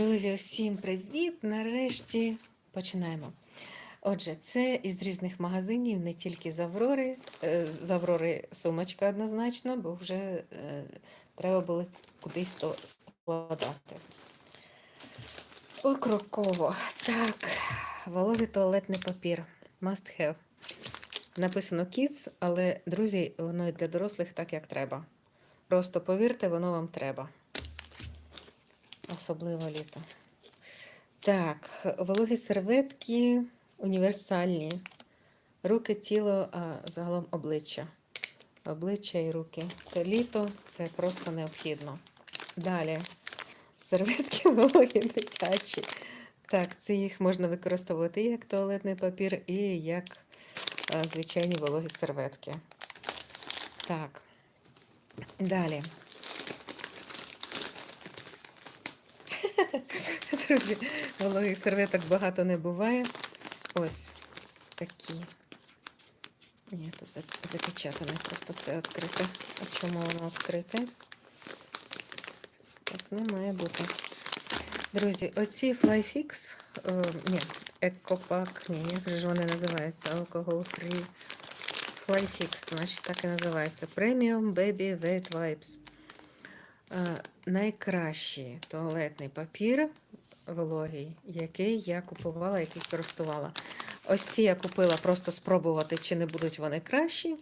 Друзі, усім привіт! Нарешті починаємо. Отже, це із різних магазинів, не тільки з Аврори. Е, З Аврори сумочка однозначно, бо вже е, треба було кудись то складати. Покроково. Так, вологий туалетний папір. Must have. Написано Kids, але, друзі, воно і для дорослих так, як треба. Просто повірте, воно вам треба. Особливо літо. Так, вологі серветки універсальні. Руки, тіло, а загалом обличчя. Обличчя і руки. Це літо, це просто необхідно. Далі. Серветки вологі дитячі. Так, це їх можна використовувати як туалетний папір, і як звичайні вологі серветки. Так. Далі. Друзі, вологих серветок багато не буває. Ось такі. Ні, тут запечатане, просто це відкрите. А чому воно відкрите? Так не має бути. Друзі, оці Flyfix, е, ні, Екопак, ні, як же вони називаються? Alcohol Free Flyfix, значить так і називається. Premium Baby Wet Wipes. Е, найкращий туалетний папір вологий, який я купувала, який користувала. Ось ці я купила просто спробувати, чи не будуть вони кращі.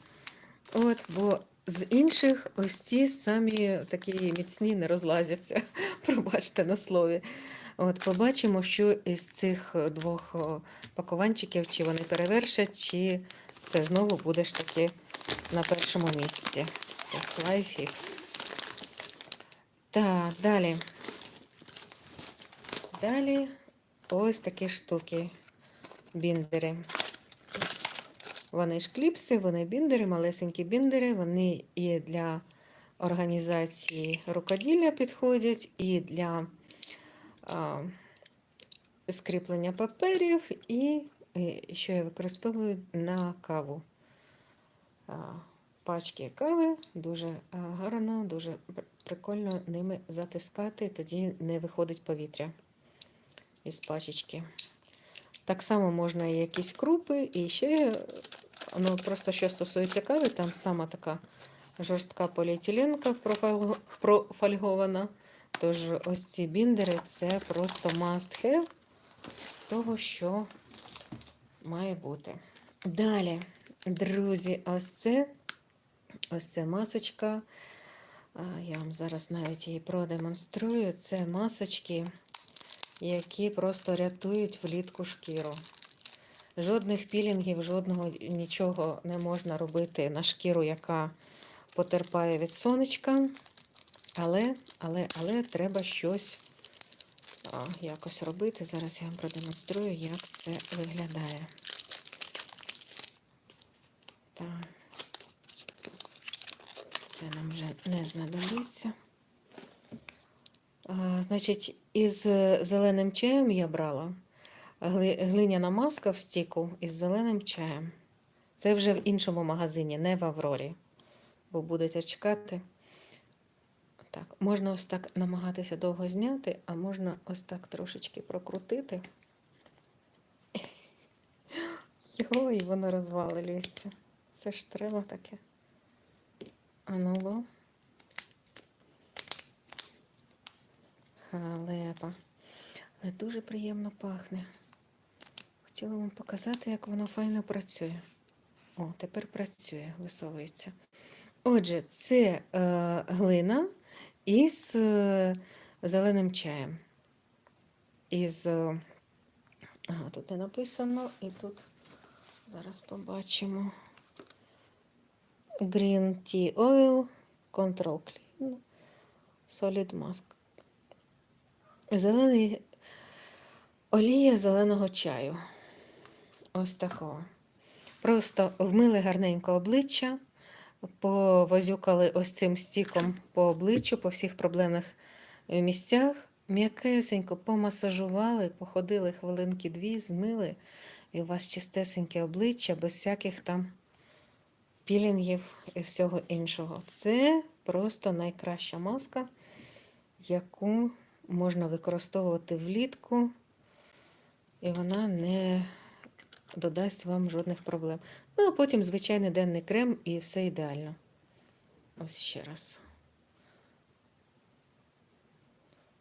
От, бо з інших ось ці самі такі міцні не розлазяться. Пробачте на слові. От, побачимо, що із цих двох пакуванчиків, чи вони перевершать, чи це знову буде ж таки на першому місці. Це Flyfix. Так, далі. Далі ось такі штуки. Біндери. Вони ж кліпси, вони біндери, малесенькі біндери, вони і для організації рукоділля підходять, і для а, скріплення паперів, і, і що я використовую на каву. А, пачки кави дуже гарно, дуже прикольно ними затискати, тоді не виходить повітря із пачечки. Так само можна і якісь крупи, і ще, ну просто що стосується кави, там сама така жорстка поліетиленка профальго- профольгована. Тож ось ці біндери це просто must have з того, що має бути. Далі, друзі, ось це ось це масочка. Я вам зараз навіть її продемонструю. Це масочки які просто рятують влітку шкіру. Жодних пілінгів, жодного нічого не можна робити на шкіру, яка потерпає від сонечка. Але, але, але треба щось якось робити. Зараз я вам продемонструю, як це виглядає. Так. Це нам вже не знадобиться. Значить, із зеленим чаєм я брала глиняна маска в стіку із зеленим чаєм. Це вже в іншому магазині, не в Аврорі. Бо будете чекати. Так, можна ось так намагатися довго зняти, а можна ось так трошечки прокрутити. Його, воно розвалюється. Це ж треба таке. А ну. Халепа. Але дуже приємно пахне. Хотіла вам показати, як воно файно працює. О, тепер працює, висовується. Отже, це е, глина із е, зеленим чаєм. Із, е, ага, тут не написано, і тут зараз побачимо. Green Tea Oil, Control Clean, Solid Mask. Зелений олія зеленого чаю. Ось такого. Просто вмили гарненько обличчя, повозюкали ось цим стіком по обличчю, по всіх проблемних е, місцях. М'якесенько помасажували, походили хвилинки дві, змили, і у вас чистесеньке обличчя, без всяких там пілінгів і всього іншого. Це просто найкраща маска, яку можна використовувати влітку, і вона не додасть вам жодних проблем. Ну, а потім звичайний денний крем і все ідеально. Ось ще раз.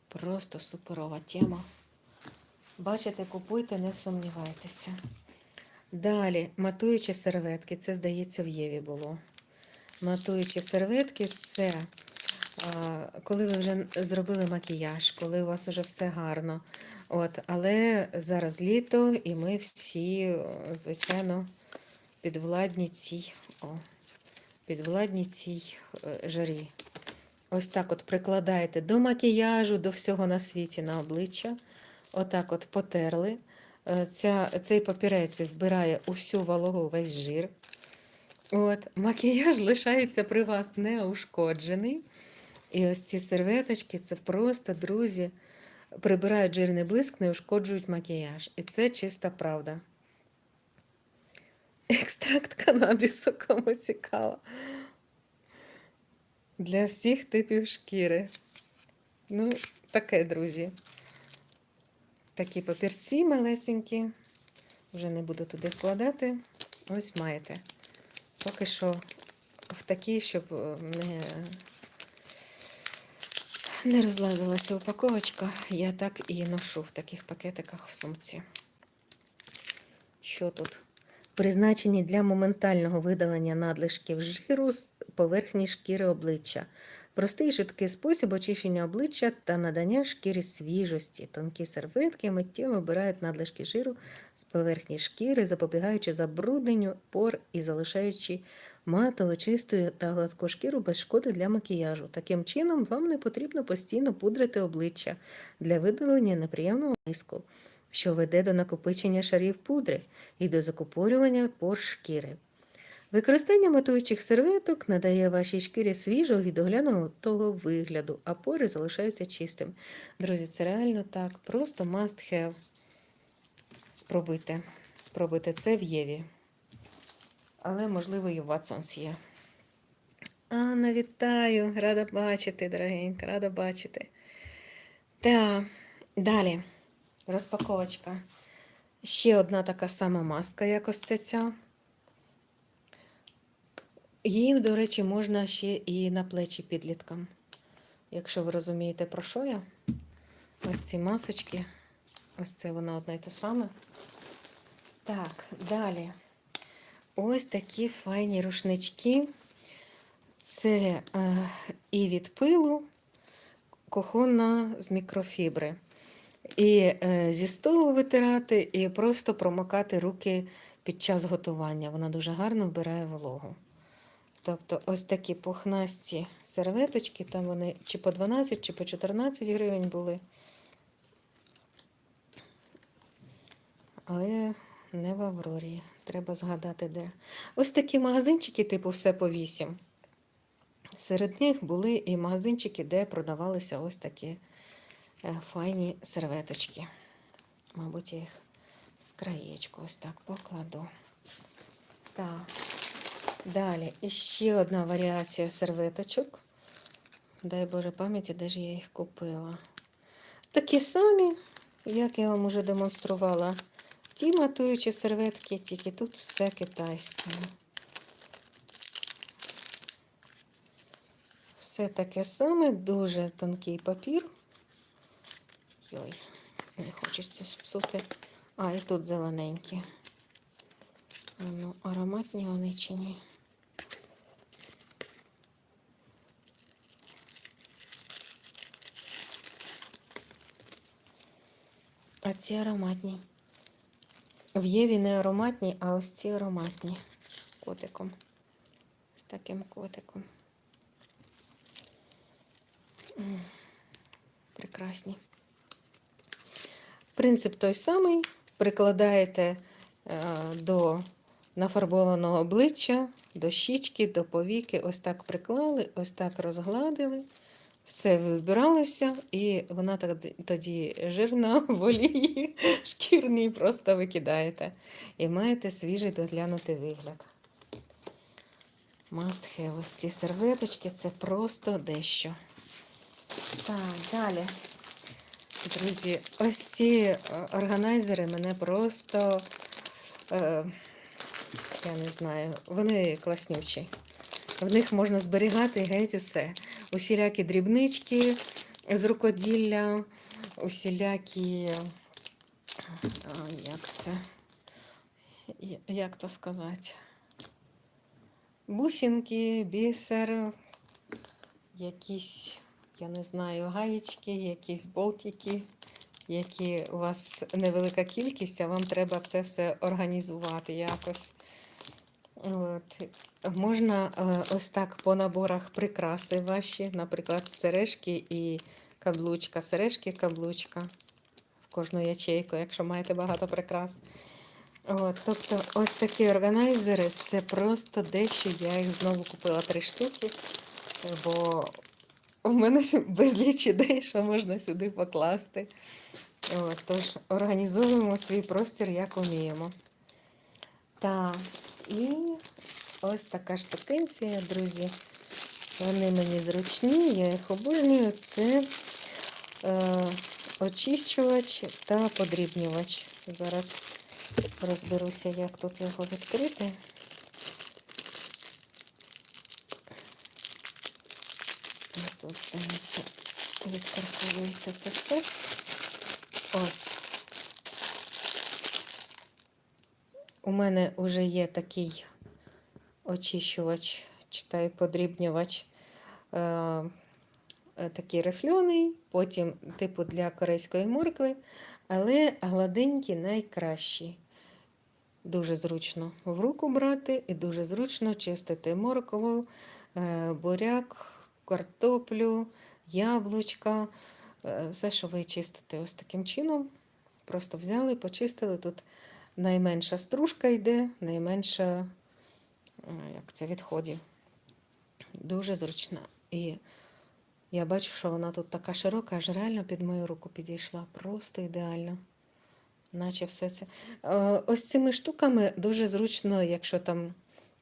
Просто суперова тема. Бачите, купуйте, не сумнівайтеся. Далі, матуючі серветки. Це, здається, в Єві було. Матуючі серветки це коли ви вже зробили макіяж, коли у вас вже все гарно. От, але зараз літо, і ми всі, звичайно, підвладні цій, о, підвладні цій е, жарі. Ось так от прикладаєте до макіяжу, до всього на світі на обличчя. Отак от потерли. Е, Ця, цей папірець вбирає усю вологу, весь жир. От, макіяж лишається при вас неушкоджений. І ось ці серветочки це просто, друзі, прибирають жирний блиск, не ушкоджують макіяж. І це чиста правда. Екстракт канабісу, кому цікаво. Для всіх типів шкіри. Ну, таке, друзі. Такі папірці малесенькі. Вже не буду туди вкладати. Ось маєте. Поки що в такі, щоб е, не, не розлазилася упаковочка, я так і ношу в таких пакетиках в сумці. Що тут? Призначені для моментального видалення надлишків жиру з поверхні шкіри обличчя. Простий швидкий спосіб очищення обличчя та надання шкірі свіжості. Тонкі серветки миттєво вибирають надлишки жиру з поверхні шкіри, запобігаючи забрудненню пор і залишаючи матову, чисту та гладку шкіру без шкоди для макіяжу. Таким чином, вам не потрібно постійно пудрити обличчя для видалення неприємного блиску, що веде до накопичення шарів пудри і до закупорювання пор шкіри. Використання матуючих серветок надає вашій шкірі свіжого і доглянутого вигляду, а пори залишаються чистим. Друзі, це реально так. Просто must have. Спробуйте. Спробуйте це в Єві. Але, можливо, і в Watsons є. Анна, вітаю! Рада бачити, дорогенька, рада бачити. Так, далі. Розпаковочка. Ще одна така сама маска, як ось ця Її, до речі, можна ще і на плечі підліткам. Якщо ви розумієте, про що я. Ось ці масочки. Ось це вона одна і та саме. Так, далі. Ось такі файні рушнички. Це е, і від пилу, кухонна з мікрофібри. І е, зі столу витирати, і просто промокати руки під час готування. Вона дуже гарно вбирає вологу. Тобто ось такі пухнасті серветочки, там вони чи по 12, чи по 14 гривень були. Але не в Аврорі. Треба згадати, де. Ось такі магазинчики, типу, все по 8. Серед них були і магазинчики, де продавалися ось такі е, файні серветочки. Мабуть, я їх з краєчку ось так покладу. Так. Далі іще одна варіація серветочок. Дай Боже пам'яті, де ж я їх купила. Такі самі, як я вам уже демонструвала, ті матуючі серветки, тільки тут все китайське. Все таке саме, дуже тонкий папір. Йой, не хочеться спсути. А, і тут зелененькі. Ну, ароматні вони чи ні? А ці ароматні. В Єві не ароматні, а ось ці ароматні з котиком. З таким котиком. Прекрасні. Принцип той самий. Прикладаєте е, до нафарбованого обличчя, до щічки, до повіки. Ось так приклали, ось так розгладили. Все вибиралося, і вона тоді- жирна в олії шкірній просто викидаєте. І маєте свіжий доглянутий вигляд. Must have. Ось ці серветочки це просто дещо. Так, далі. Друзі, ось ці е, органайзери мене просто, е, я не знаю, вони класнючі. В них можна зберігати геть усе. Усілякі дрібнички з рукоділля, усілякі, як це, як то сказати, бусинки, бісер, якісь, я не знаю, гаєчки, якісь болтики, які у вас невелика кількість, а вам треба це все організувати якось. От. Можна е, ось так по наборах прикраси ваші, наприклад, сережки і каблучка. Сережки, каблучка в кожну ячейку, якщо маєте багато прикрас. От, тобто, ось такі органайзери це просто дещо. Я їх знову купила три штуки, бо у мене безліч ідей, що можна сюди покласти. От, тож організовуємо свій простір, як уміємо. Так, і ось така штукенція, друзі. Вони мені зручні, я їх обожнюю. Це е, очищувач та подрібнювач. Зараз розберуся, як тут його відкрити. Тут, здається, відкарковується це все. Ось. У мене вже є такий очищувач, читай подрібнювач, е, е, такий рифльоний, потім типу для корейської моркви, але гладенький найкращий. Дуже зручно в руку брати і дуже зручно чистити моркву, е, буряк, картоплю, яблучка, е, все, що ви чистите ось таким чином. Просто взяли, почистили. Тут найменша стружка йде, найменша е, як це, відходів. Дуже зручна. І я бачу, що вона тут така широка, аж реально під мою руку підійшла. Просто ідеально. Наче все це. Е, Ось цими штуками дуже зручно, якщо там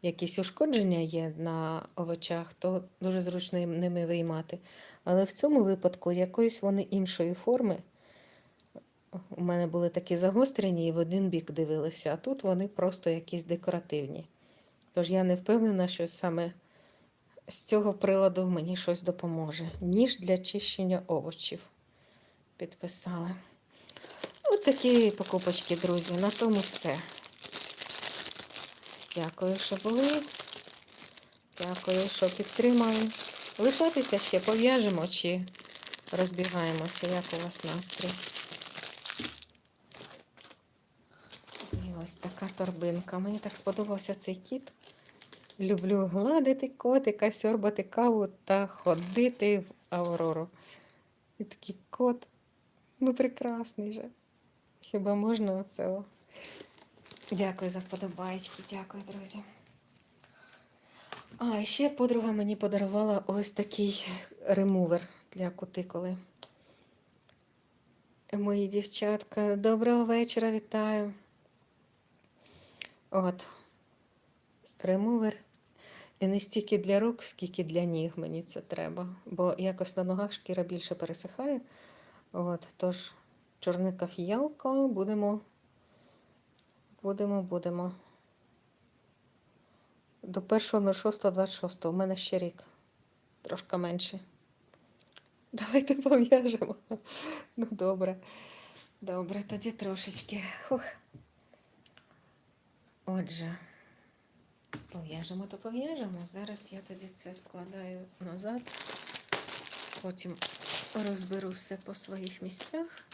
якісь ушкодження є на овочах, то дуже зручно ними виймати. Але в цьому випадку якоїсь вони іншої форми. У мене були такі загострені і в один бік дивилися, а тут вони просто якісь декоративні. Тож я не впевнена, що саме з цього приладу мені щось допоможе. Ніж для чищення овочів. Підписали. Ось такі покупочки, друзі. На тому все. Дякую, що були. Дякую, що підтримали. Лишайтеся ще, пов'яжемо чи розбігаємося, як у вас настрій. І ось така торбинка. Мені так сподобався цей кіт. Люблю гладити котика, сьорбати каву та ходити в Аврору. І такий кот, ну прекрасний же. Хіба можна оце? Дякую за вподобайки, дякую, друзі. А, ще подруга мені подарувала ось такий ремувер для кутикули. Мої дівчатка, доброго вечора, вітаю. От. Ремувер. І не стільки для рук, скільки для ніг мені це треба. Бо якось на ногах шкіра більше пересихає. От, тож, чорника фіялка будемо. Будемо, будемо. До 1.06.26. У мене ще рік. Трошки менше. Давайте пов'яжемо. Ну, добре. Добре, тоді трошечки. Хух. Отже, пов'яжемо, то пов'яжемо. Зараз я тоді це складаю назад. Потім розберу все по своїх місцях.